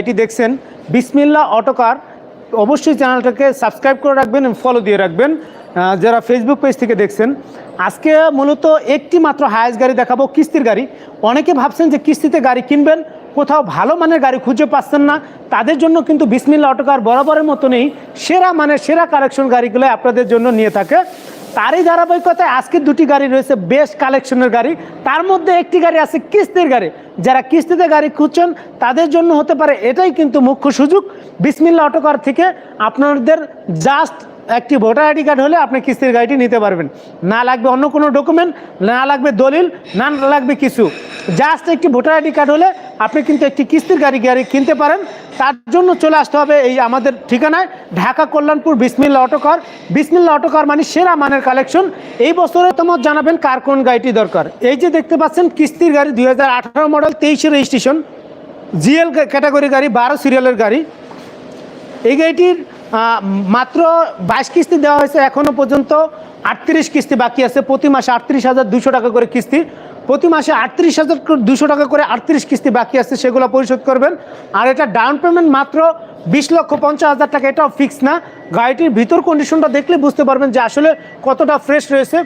এটি দেখছেন। বিসমিল্লা অটোকার। অবশ্যই চ্যানেলটাকে সাবস্ক্রাইব করে রাখবেন ফলো দিয়ে রাখবেন। যারা ফেসবুক পেজ থেকে দেখছেন, আজকে মূলত একটি মাত্র হায়েস্ট গাড়ি দেখাবো, কিস্তির গাড়ি। অনেকে ভাবছেন যে কিস্তিতে গাড়ি কিনবেন, কোথাও ভালো মানের গাড়ি খুঁজে পাচ্ছেন না। তাদের জন্য কিন্তু বিসমিল্লা অটোকার বরাবরের মতো নেই সেরা মানের সেরা কালেকশন গাড়িগুলো আপনাদের জন্য নিয়ে থাকে। তারই ধারাবাহিকতায় আজকে দুটি গাড়ি রয়েছে বেস্ট কালেকশনের গাড়ি। তার মধ্যে একটি গাড়ি আছে কিস্তির গাড়ি। যারা কিস্তিতে গাড়ি খুঁজছেন, তাদের জন্য হতে পারে এটাই কিন্তু মুখ্য সুযোগ। বিসমিল্লা অটোকার থেকে আপনাদের জাস্ট একটি ভোটার আইডি কার্ড হলে আপনি কিস্তির গাড়িটি নিতে পারবেন। না লাগবে অন্য কোনো ডকুমেন্ট, না লাগবে দলিল, না লাগবে কিছু। জাস্ট একটি ভোটার আইডি কার্ড হলে আপনি কিন্তু একটি কিস্তির গাড়ি গাড়ি কিনতে পারেন। তার জন্য চলে আসতে হবে এই আমাদের ঠিকানায়, ঢাকা কল্যাণপুর বিসমিল্লা অটোকার বিসমিল্লা অটোকার মানে সেরা মানের কালেকশন। এই বছরে তোমার জানাবেন কার কোন গাড়িটি দরকার। এই যে দেখতে পাচ্ছেন, কিস্তির গাড়ি দুই হাজার আঠারো মডেল, তেইশে রেজিস্ট্রেশন, জিএল ক্যাটাগরি গাড়ি, বারো সিরিয়ালের গাড়ি। এই গাড়িটির মাত্র বাইশ কিস্তি দেওয়া হয়েছে এখনও পর্যন্ত আটত্রিশ কিস্তি বাকি আছে। প্রতি মাসে আটত্রিশ হাজার দুশো টাকা করে কিস্তি। প্রতি মাসে আটত্রিশ হাজার দুশো টাকা করে আটত্রিশ কিস্তি বাকি আছে, সেগুলো পরিশোধ করবেন। আর এটা ডাউন পেমেন্ট মাত্র বিশ লক্ষ পঞ্চাশ হাজার টাকা, এটাও ফিক্স না। গাড়িটির ভিতর কন্ডিশনটা দেখলে বুঝতে পারবেন যে আসলে কতটা ফ্রেশ রয়েছে।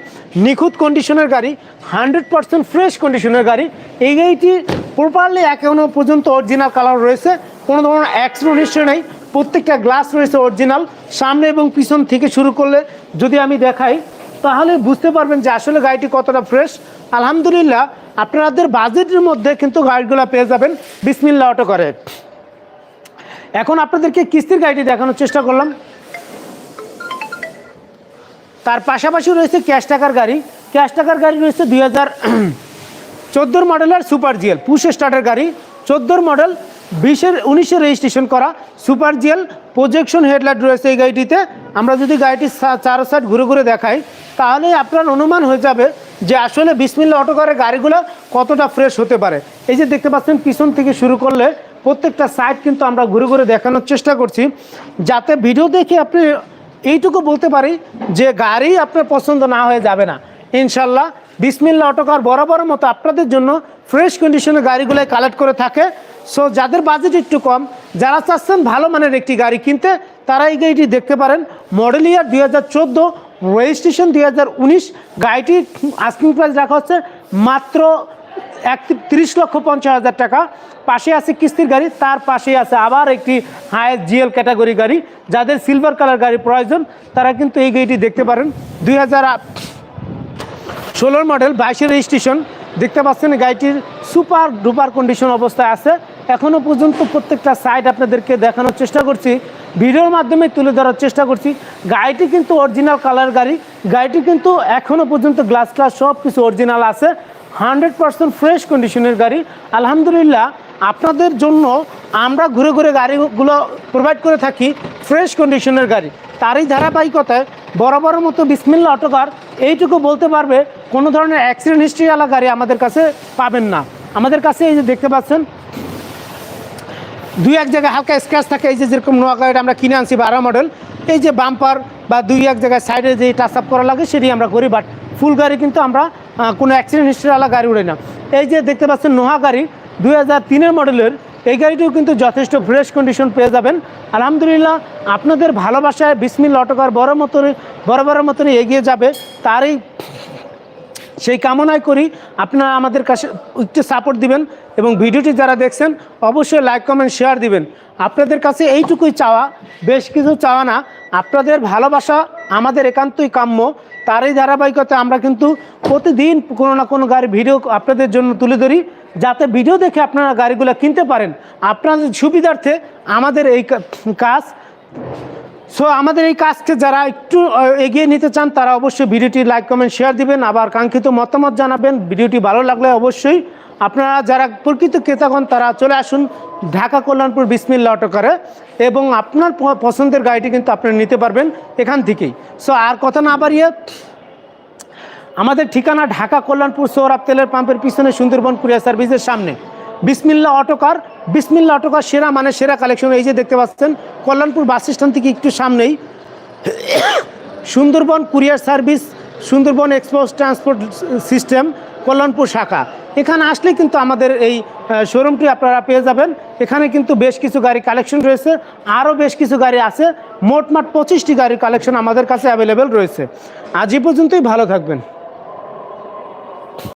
নিখুঁত কন্ডিশনের গাড়ি হান্ড্রেড পার্সেন্ট ফ্রেশ কন্ডিশনের গাড়ি। এই গাড়িটি প্রপারলি এখনও পর্যন্ত অরিজিনাল কালার রয়েছে। কোনো ধরনের অ্যাক্সিডেন্ট হিস্ট্রি নেই। প্রত্যেকটা গ্লাস রয়েছে অরিজিনাল সামনে এবং পিছন থেকে শুরু করলে যদি আমি দেখাই তাহলে বুঝতে পারবেন যে আসলে গাড়িটি কতটা ফ্রেশ আলহামদুলিল্লাহ, আপনাদের বাজেটের মধ্যে কিন্তু গাড়িগুলো পেয়ে যাবেন বিসমিল্লা অটো করে। এখন আপনাদেরকে কিস্তির গাড়িটি দেখানোর চেষ্টা করলাম। তার পাশাপাশি রয়েছে ক্যাশ টাকার গাড়ি। ক্যাশ টাকার গাড়ি রয়েছে দুই হাজার চোদ্দোর মডেলের সুপার জিএল, পুশ স্টার্টের গাড়ি। চোদ্দোর মডেল, বিশের, উনিশে রেজিস্ট্রেশন করা সুপার জিএল। প্রজেকশন হেডলাইট রয়েছে এই গাড়িটিতে। আমরা যদি গাড়িটি চার সাইড ঘুরে ঘুরে দেখাই তাহলে আপনার অনুমান হয়ে যাবে যে আসলে বিসমিল্লা অটোকারের গাড়িগুলো কতটা ফ্রেশ হতে পারে। এই যে দেখতে পাচ্ছেন, পিছন থেকে শুরু করলে প্রত্যেকটা সাইড কিন্তু আমরা ঘুরে ঘুরে দেখানোর চেষ্টা করছি। যাতে ভিডিও দেখে আপনি এইটুকু বলতে পারি যে গাড়ি আপনার পছন্দ না হয়ে যাবে না। ইনশাল্লাহ বিসমিল্লা অটোকার বরাবরের মতো আপনাদের জন্য ফ্রেশ কন্ডিশনের গাড়িগুলোই কালেক্ট করে থাকে। সো যাদের বাজেট একটু কম, যারা চাচ্ছেন ভালো মানের একটি গাড়ি কিনতে, তারা এই গাড়িটি দেখতে পারেন। মডেল ইয়ার দুই হাজার চোদ্দ রেজিস্ট্রেশন দুই হাজার উনিশ গাড়িটির আস্কিং প্রাইস রাখা হচ্ছে মাত্র এক তিরিশ লক্ষ পঞ্চাশ হাজার টাকা। পাশে আছে কিস্তির গাড়ি, তার পাশে আছে আবার একটি হায়েস্ট জিএল ক্যাটাগরি গাড়ি। যাদের সিলভার কালার গাড়ি প্রয়োজন, তারা কিন্তু এই গাড়িটি দেখতে পারেন। দুই হাজার ষোলোর মডেল বাইশের রেজিস্ট্রেশন দেখতে পাচ্ছেন গাড়িটির সুপার ডুপার কন্ডিশন অবস্থায় আছে। এখনও পর্যন্ত প্রত্যেকটা সাইড আপনাদেরকে দেখানোর চেষ্টা করছি। ভিডিওর মাধ্যমে তুলে ধরার চেষ্টা করছি। গাড়িটি কিন্তু অরিজিনাল কালার গাড়ি। গাড়িটি কিন্তু এখনও পর্যন্ত গ্লাস ক্লাস সব কিছু অরিজিনাল আছে হান্ড্রেড পার্সেন্ট ফ্রেশ কন্ডিশনের গাড়ি। আলহামদুলিল্লাহ, আপনাদের জন্য আমরা ঘুরে ঘুরে গাড়িগুলো প্রোভাইড করে থাকি ফ্রেশ কন্ডিশনের গাড়ি। তারই ধারাবাহিকতায় বরাবরের মতো বিসমিল্লা অটোকার এইটুকু বলতে পারবে, কোনো ধরনের অ্যাক্সিডেন্ট হিস্ট্রিওয়ালা গাড়ি আমাদের কাছে পাবেন না। আমাদের কাছে এই যে দেখতে পাচ্ছেন দুই এক জায়গায় হালকা স্ক্র্যাচ থাকে, এই যে যেরকম নোয়া গাড়িটা আমরা কিনে আনছি বারো মডেল এই যে বাম্পার বা দুই এক জায়গায় সাইডে যে টাচ আপ করা লাগে সেটি আমরা করি বাট ফুল গাড়ি কিন্তু আমরা কোনো অ্যাক্সিডেন্ট হিস্ট্রিওয়ালা গাড়ি উড়ে না। এই যে দেখতে পাচ্ছেন নোহা গাড়ি দুই হাজার তিনের মডেলের এই গাড়িটিও কিন্তু যথেষ্ট ফ্রেশ কন্ডিশন পেয়ে যাবেন। আলহামদুলিল্লাহ, আপনাদের ভালোবাসায় বিসমিল অটোকার বড় মতন বড় বড় মতনই এগিয়ে যাবে, তারই সেই কামনায় করি আপনারা আমাদের কাছে একটু সাপোর্ট দিবেন এবং ভিডিওটি যারা দেখছেন, অবশ্যই লাইক কমেন্ট শেয়ার দিবেন। আপনাদের কাছে এইটুকুই চাওয়া, বেশ কিছু চাওয়া না। আপনাদের ভালোবাসা আমাদের একান্তই কাম্য। তারই ধারাবাহিকতা আমরা কিন্তু প্রতিদিন কোনো না কোনো গাড়ি ভিডিও আপনাদের জন্য তুলে ধরি, যাতে ভিডিও দেখে আপনারা গাড়িগুলো কিনতে পারেন। আপনাদের সুবিধার্থে আমাদের এই কাজ সো আমাদের এই কাজকে যারা একটু এগিয়ে নিতে চান, তারা অবশ্যই ভিডিওটি লাইক কমেন্ট শেয়ার দিবেন। আবার কাঙ্ক্ষিত মতামত জানাবেন। ভিডিওটি ভালো লাগলে অবশ্যই আপনারা যারা প্রকৃত ক্রেতাগণ তারা চলে আসুন ঢাকা কল্যাণপুর বিসমিল্লা অটো করে এবং আপনার পছন্দের গাড়িটি কিন্তু আপনারা নিতে পারবেন এখান থেকেই। সো আর কথা না বাড়িয়ে, আমাদের ঠিকানা ঢাকা কল্যাণপুর সৌরভ তেলের পাম্পের পিছনে সুন্দরবন কুরিয়ার সার্ভিসের সামনে। বিসমিল্লা অটোকার বিসমিল্লা অটোকার সেরা মানে সেরা কালেকশন এই যে দেখতে পাচ্ছেন, কল্যাণপুর বাস স্ট্যান্ড থেকে একটু সামনেই। Sundarban courier service, Sundarban export transport system, Kalyanpur শাখা। এখানে আসলে কিন্তু আমাদের এই শোরুমটি আপনারা পেয়ে যাবেন। এখানে কিন্তু বেশ কিছু গাড়ি কালেকশন রয়েছে আরও বেশ কিছু গাড়ি আছে। মোটমাট পঁচিশটি গাড়ির কালেকশন আমাদের কাছে অ্যাভেলেবেল রয়েছে। আজ পর্যন্তই, ভালো থাকবেন।